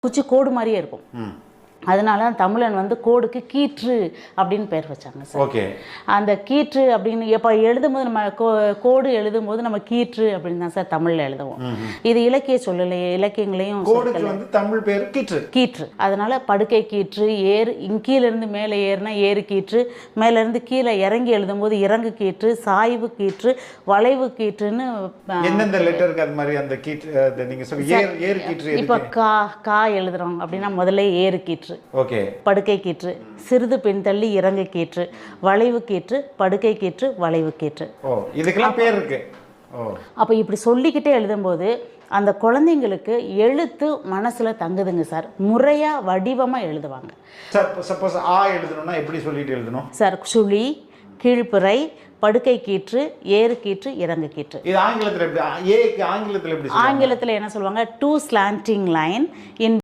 குச்சி கோடு மாதிரியே இருக்கும். ம். அதனால தான் தமிழன் வந்து கோடுக்கு கீற்று அப்படின்னு பேர் வச்சாங்க சார். ஓகே. அந்த கீற்று அப்படின்னு எப்போ எழுதும்போது நம்ம கோடு எழுதும்போது நம்ம கீற்று அப்படின்னு தான் சார் தமிழில் எழுதுவோம். இது இலக்கிய சொல்லலை இலக்கியங்களையும் வந்து தமிழ் பேர் கீற்று. கீற்று. அதனால படுக்கை கீற்று ஏறு கீழிருந்து மேலே ஏறுனா ஏறு கீற்று மேலேருந்து கீழே இறங்கி எழுதும்போது இறங்கு கீற்று சாய்வு கீற்று வளைவு கீற்றுன்னு எந்தெந்த லெட்டருக்கு அது மாதிரி அந்த கீற்று அது நீங்க சொல்லி ஏர் ஏர் கீற்று இப்போ கா கா எழுதுறோம் அப்படின்னா முதல்ல ஏறு கீற்று. ஓகே. படுக்கை கீற்று சிறிது பின்தள்ளி இறங்கு கீற்று வளைவு கீற்று படுக்கை கீற்று வளைவு கீற்று. ஓ இதுக்கெல்லாம் பேர் இருக்கு. அப்போ இப்படி சொல்லிக்கிட்டே எழுதும்போது அந்த குழந்தைங்களுக்கு எழுத்து மனசில் தங்குதுங்க சார். முறையாக வடிவமாக எழுதுவாங்க. சப்போஸ் ஆ எழுதணும்னா எப்படி சொல்லிட்டு எழுதணும்? சார் சுழி கீழ்ப்புறை படுக்கை கீற்று ஏறு கீற்று இறங்கு கீற்று. இது ஆங்கிலத்துல எப்படி ஏக்கு ஆங்கிலத்துல எப்படி சொல்லுவாங்க? ஆங்கிலத்தில் என்ன சொல்லுவாங்க? டூ ஸ்லாண்டிங் லைன் இன்